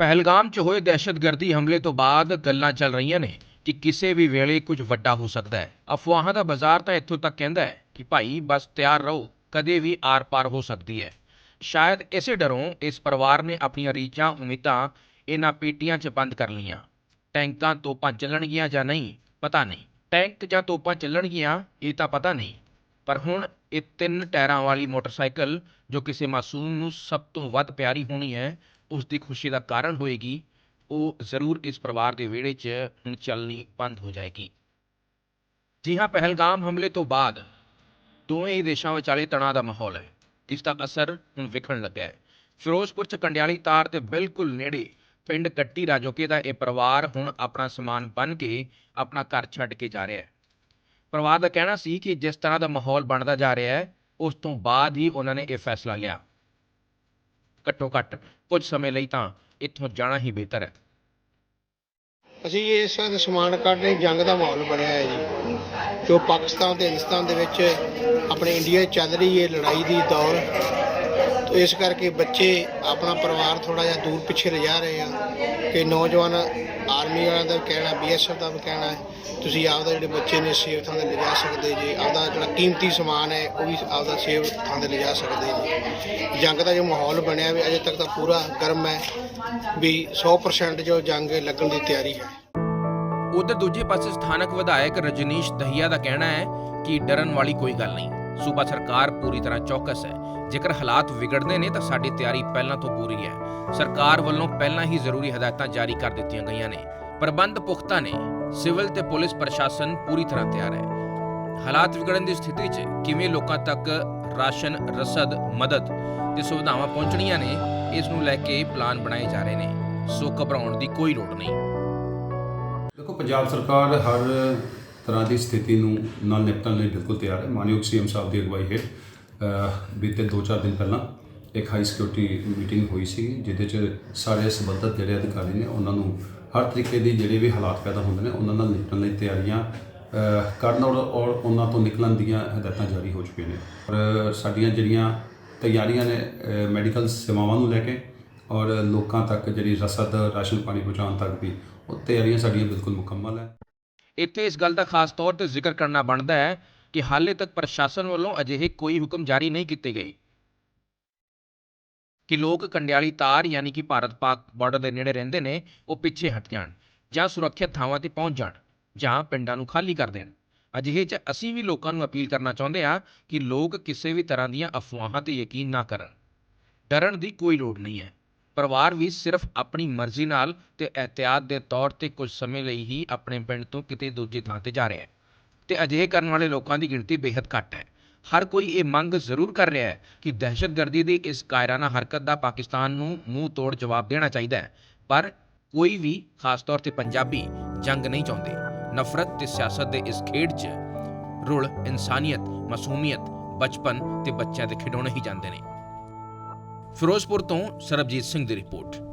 ਪਹਿਲਗਾਮ 'ਚ ਹੋਏ ਦਹਿਸ਼ਤਗਰਦੀ ਹਮਲੇ ਤੋਂ ਬਾਅਦ ਗੱਲਾਂ ਚੱਲ ਰਹੀਆਂ ਨੇ ਕਿ ਕਿਸੇ ਵੀ ਵੇਲੇ ਕੁਝ ਵੱਡਾ ਹੋ ਸਕਦਾ ਹੈ। ਅਫਵਾਹਾਂ ਦਾ ਬਾਜ਼ਾਰ ਤਾਂ ਇੱਥੋਂ ਤੱਕ ਕਹਿੰਦਾ ਹੈ ਕਿ ਭਾਈ ਬਸ ਤਿਆਰ ਰਹੋ। ਕਦੇ ਵੀ ਆਰ-ਪਾਰ ਹੋ ਸਕਦੀ ਹੈ। ਸ਼ਾਇਦ ਇਸੇ ਡਰੋਂ ਇਸ ਪਰਿਵਾਰ ਨੇ ਆਪਣੀਆਂ ਰੀਝਾਂ, ਉਮੀਦਾਂ ਇਹਨਾਂ ਪੇਟੀਆਂ 'ਚ ਬੰਦ ਕਰ ਲਈਆਂ। ਟੈਂਕਾਂ ਤੋਪਾਂ ਚੱਲਣਗੀਆਂ ਜਾਂ ਨਹੀਂ, ਪਤਾ ਨਹੀਂ। ਟੈਂਕ ਜਾਂ ਤੋਪਾਂ ਚੱਲਣਗੀਆਂ, ਇਹ ਤਾਂ ਪਤਾ ਨਹੀਂ। ਪਰ ਹੁਣ ਇਹ ਤਿੰਨ ਟਾਇਰਾਂ ਵਾਲੀ ਮੋਟਰਸਾਈਕਲ, ਜੋ ਕਿਸੇ ਮਾਸੂਮ ਨੂੰ ਸਭ ਤੋਂ ਵੱਧ ਪਿਆਰੀ ਹੋਣੀ ਹੈ, ਉਸ ਦੀ ਖੁਸ਼ੀ ਦਾ ਕਾਰਨ ਹੋਏਗੀ। ਉਹ ਜ਼ਰੂਰ ਇਸ ਪਰਿਵਾਰ ਦੇ ਵਿਹੜੇ 'ਚ ਹੁਣ ਚੱਲਣੀ ਬੰਦ ਹੋ ਜਾਏਗੀ। ਜੀ ਹਾਂ, ਪਹਿਲਗਾਮ ਹਮਲੇ ਤੋਂ ਬਾਅਦ ਦੋਵੇਂ ਹੀ ਦੇਸ਼ਾਂ ਵਿਚਾਲੇ ਤਣਾਅ ਦਾ ਮਾਹੌਲ ਹੈ। ਇਸ ਦਾ ਅਸਰ ਹੁਣ ਵਿਖਣ ਲੱਗਾ ਹੈ। ਫਿਰੋਜ਼ਪੁਰ 'ਚ ਕੰਡਿਆਲੀ ਤਾਰ ਦੇ ਬਿਲਕੁਲ ਨੇੜੇ ਪਿੰਡ ਕੱਟੀ ਰਾਜੋਕੇ ਦਾ ਇਹ ਪਰਿਵਾਰ ਹੁਣ ਆਪਣਾ ਸਮਾਨ ਬੰਨ ਕੇ ਆਪਣਾ ਘਰ ਛੱਡ ਕੇ ਜਾ ਰਿਹਾ ਹੈ। ਪਰਿਵਾਰ ਦਾ ਕਹਿਣਾ ਸੀ ਕਿ ਜਿਸ ਤਰ੍ਹਾਂ ਦਾ ਮਾਹੌਲ ਬਣਦਾ ਜਾ ਰਿਹਾ ਹੈ, ਉਸ ਤੋਂ ਬਾਅਦ ਹੀ ਉਹਨਾਂ ਨੇ ਇਹ ਫੈਸਲਾ ਲਿਆ। ਘੱਟੋ ਘੱਟ ਕੁਝ ਸਮੇਂ ਲਈ ਤਾਂ ਇੱਥੋਂ ਜਾਣਾ ਹੀ ਬਿਹਤਰ ਹੈ। ਅਸੀਂ ਇਸ ਸਮਾਨ ਕੱਢ ਰਹੇ ਜੰਗ ਦਾ ਮਾਹੌਲ ਬਣਿਆ ਹੈ ਜੀ। ਜੋ ਪਾਕਿਸਤਾਨ ਤੇ ਹਿੰਦੁਸਤਾਨ ਦੇ ਵਿੱਚ ਆਪਣੇ ਇੰਡੀਆ 'ਚ ਚੱਲ ਰਹੀ ਹੈ ਲੜਾਈ ਦੀ ਦੌਰ, ਤੋ ਇਸ ਕਰਕੇ ਬੱਚੇ, ਆਪਣਾ ਪਰਿਵਾਰ ਥੋੜਾ ਜਿਹਾ ਦੂਰ ਪਿੱਛੇ ਲਿਜਾ ਰਹੇ ਆ ਕਿ ਨੌਜਵਾਨ ਆਰਮੀ ਵਾਲਿਆਂ ਦਾ ਵੀ ਕਹਿਣਾ ਬੀਐਸਐਫ ਦਾ ਵੀ ਕਹਿਣਾ ਹੈ, ਤੁਸੀਂ ਆਪਦਾ ਜਿਹੜੇ ਬੱਚੇ ਨੇ ਸੇਫ ਥਾਂ ਤੇ ਲਿਜਾ ਸਕਦੇ ਜੀ, ਆਪਦਾ ਜਿਹੜਾ ਕੀਮਤੀ ਸਮਾਨ ਹੈ, ਉਹ ਵੀ ਆਪਦਾ ਸੇਫ ਥਾਂ ਤੇ ਲਿਜਾ ਸਕਦੇ ਜੀ। ਜੰਗ ਦਾ ਜੋ ਮਾਹੌਲ ਬਣਿਆ ਵੀ ਅਜੇ ਤੱਕ ਤਾਂ ਪੂਰਾ ਗਰਮ ਹੈ ਵੀ 100% ਜੋ ਜੰਗ ਲੱਗਣ ਦੀ ਤਿਆਰੀ ਹੈ। ਉਧਰ ਦੂਜੇ ਪਾਸੇ ਸਥਾਨਕ ਵਿਧਾਇਕ ਰਜਨੀਸ਼ ਦਹੀਆ ਦਾ ਕਹਿਣਾ ਹੈ ਕਿ ਡਰਨ ਵਾਲੀ ਕੋਈ ਗੱਲ ਨਹੀਂ। ਸੂਬਾ ਸਰਕਾਰ ਪੂਰੀ ਤਰ੍ਹਾਂ ਚੌਕਸ ਹੈ। ਜੇਕਰ ਹਾਲਾਤ ਵਿਗੜਦੇ ਨੇ ਤਾਂ ਸਾਡੀ ਤਿਆਰੀ ਪਹਿਲਾਂ ਤੋਂ ਪੂਰੀ ਹੈ। ਸਰਕਾਰ ਵੱਲੋਂ ਪਹਿਲਾਂ ਹੀ ਜ਼ਰੂਰੀ ਹਦਾਇਤਾਂ ਜਾਰੀ ਕਰ ਦਿੱਤੀਆਂ ਗਈਆਂ ਨੇ। ਪ੍ਰਬੰਧ ਪੁਖਤਾ ਨੇ। ਸਿਵਲ ਤੇ ਪੁਲਿਸ ਪ੍ਰਸ਼ਾਸਨ ਪੂਰੀ ਤਰ੍ਹਾਂ ਤਿਆਰ ਹੈ। ਹਾਲਾਤ ਵਿਗੜਨ ਦੀ ਸਥਿਤੀ 'ਚ ਕਿਵੇਂ ਲੋਕਾਂ ਤੱਕ ਰਾਸ਼ਨ, ਰਸਦ, ਮਦਦ ਤੇ ਸੁਵਿਧਾਵਾਂ ਪਹੁੰਚਣੀਆਂ ਨੇ, ਇਸ ਨੂੰ ਲੈ ਕੇ ਪਲਾਨ ਬਣਾਏ ਜਾ ਰਹੇ ਨੇ। ਸੋ ਘਬਰਾਉਣ ਦੀ ਕੋਈ ਲੋੜ ਨਹੀਂ। ਦੇਖੋ, ਪੰਜਾਬ ਸਰਕਾਰ ਹਰ ਤਰ੍ਹਾਂ ਦੀ ਸਥਿਤੀ ਨੂੰ ਨਾਲ ਨਿਪਟਣ ਲਈ ਬਿਲਕੁਲ ਤਿਆਰ ਹੈ। ਮਾਨਯੋਗ ਸੀਐਮ ਸਾਹਿਬ ਦੀ ਅਗਵਾਈ ਹੇਠ ਬੀਤੇ 2-4 ਦਿਨ ਪਹਿਲਾਂ ਇੱਕ ਹਾਈ ਸਿਕਿਉਰਿਟੀ ਮੀਟਿੰਗ ਹੋਈ ਸੀ, ਜਿਹਦੇ 'ਚ ਸਾਰੇ ਸੰਬੰਧਿਤ ਜਿਹੜੇ ਅਧਿਕਾਰੀ ਨੇ, ਉਹਨਾਂ ਨੂੰ ਹਰ ਤਰੀਕੇ ਦੀ ਜਿਹੜੇ ਵੀ ਹਾਲਾਤ ਪੈਦਾ ਹੁੰਦੇ ਨੇ, ਉਹਨਾਂ ਨਾਲ ਨਿਪਟਣ ਲਈ ਤਿਆਰੀਆਂ ਕਰਨ ਔਰ ਔਰ ਉਹਨਾਂ ਤੋਂ ਨਿਕਲਣ ਦੀਆਂ ਹਦਾਇਤਾਂ ਜਾਰੀ ਹੋ ਚੁੱਕੀਆਂ ਨੇ। ਔਰ ਸਾਡੀਆਂ ਜਿਹੜੀਆਂ ਤਿਆਰੀਆਂ ਨੇ ਮੈਡੀਕਲ ਸੇਵਾਵਾਂ ਨੂੰ ਲੈ ਕੇ ਔਰ ਲੋਕਾਂ ਤੱਕ ਜਿਹੜੀ ਰਸਦ, ਰਾਸ਼ਨ ਪਾਣੀ ਪਹੁੰਚਾਉਣ ਤੱਕ ਵੀ ਉਹ ਤਿਆਰੀਆਂ ਸਾਡੀਆਂ ਬਿਲਕੁਲ ਮੁਕੰਮਲ ਹੈ। ਇੱਥੇ ਇਸ ਗੱਲ ਦਾ ਖਾਸ ਤੌਰ ਤੇ ਜ਼ਿਕਰ ਕਰਨਾ ਬਣਦਾ ਹੈ ਕਿ ਹਾਲੇ ਤੱਕ ਪ੍ਰਸ਼ਾਸਨ ਵੱਲੋਂ ਅਜਿਹੇ ਕੋਈ ਹੁਕਮ ਜਾਰੀ ਨਹੀਂ ਕੀਤੇ ਗਏ। ਕਿ ਲੋਕ ਕੰਡਿਆਲੀ ਤਾਰ ਯਾਨੀ ਕਿ ਭਾਰਤ ਪਾਕ ਬਾਰਡਰ ਦੇ ਨੇੜੇ ਰਹਿੰਦੇ ਨੇ, ਉਹ ਪਿੱਛੇ ਹਟ ਜਾਣ ਜਾਂ ਸੁਰੱਖਿਅਤ ਥਾਵਾਂ ਤੇ ਪਹੁੰਚ ਜਾਣ ਜਾਂ ਪਿੰਡਾਂ ਨੂੰ ਖਾਲੀ ਕਰ ਦੇਣ। ਅਜਿਹੇ 'ਚ ਅਸੀਂ ਵੀ ਲੋਕਾਂ ਨੂੰ ਅਪੀਲ ਕਰਨਾ ਚਾਹੁੰਦੇ ਹਾਂ ਕਿ ਲੋਕ ਕਿਸੇ ਵੀ ਤਰ੍ਹਾਂ ਦੀਆਂ ਅਫਵਾਹਾਂ ਤੇ ਯਕੀਨ ਨਾ ਕਰਨ। ਡਰਨ ਦੀ ਕੋਈ ਲੋੜ ਨਹੀਂ ਹੈ। ਪਰਿਵਾਰ ਵੀ ਸਿਰਫ ਆਪਣੀ ਮਰਜ਼ੀ ਨਾਲ ਤੇ ਇhtiyਾਤ ਦੇ ਤੌਰ ਤੇ ਕੁਝ ਸਮੇਂ ਲਈ ਹੀ ਆਪਣੇ ਪਿੰਡ ਤੋਂ ਕਿਤੇ ਦੂਜੀ ਥਾਂ ਤੇ ਜਾ ਰਿਹਾ ਹੈ। ਤੇ ਅਜਿਹੇ ਕਰਨ ਵਾਲੇ ਲੋਕਾਂ ਦੀ ਗਿਣਤੀ ਬੇहद ਘੱਟ ਹੈ। ਹਰ ਕੋਈ ਇਹ ਮੰਗ ਜ਼ਰੂਰ ਕਰ ਰਿਹਾ ਹੈ ਕਿ ਦਹਿਸ਼ਤਗਰਦੀ ਦੀ ਇਸ ਕਾਇਰਾਨਾ ਹਰਕਤ ਦਾ ਪਾਕਿਸਤਾਨ ਨੂੰ ਮੂੰਹ ਤੋੜ ਜਵਾਬ ਦੇਣਾ ਚਾਹੀਦਾ ਹੈ। ਪਰ ਕੋਈ ਵੀ, ਖਾਸ ਤੌਰ ਤੇ ਪੰਜਾਬੀ, ਜੰਗ ਨਹੀਂ ਚਾਹੁੰਦੇ। ਨਫ਼ਰਤ ਤੇ ਸਿਆਸਤ ਦੇ ਇਸ ਖੇਡ 'ਚ ਰੁਲ, ਇਨਸਾਨੀਅਤ, ਮਾਸੂਮੀਅਤ, ਬਚਪਨ ਤੇ ਬੱਚਿਆਂ ਦੇ ਖਿਡੌਣੇ ਹੀ ਜਾਂਦੇ ਨੇ। ਫਿਰੋਜ਼ਪੁਰ ਤੋਂ ਸਰਬਜੀਤ ਸਿੰਘ ਦੀ ਰਿਪੋਰਟ।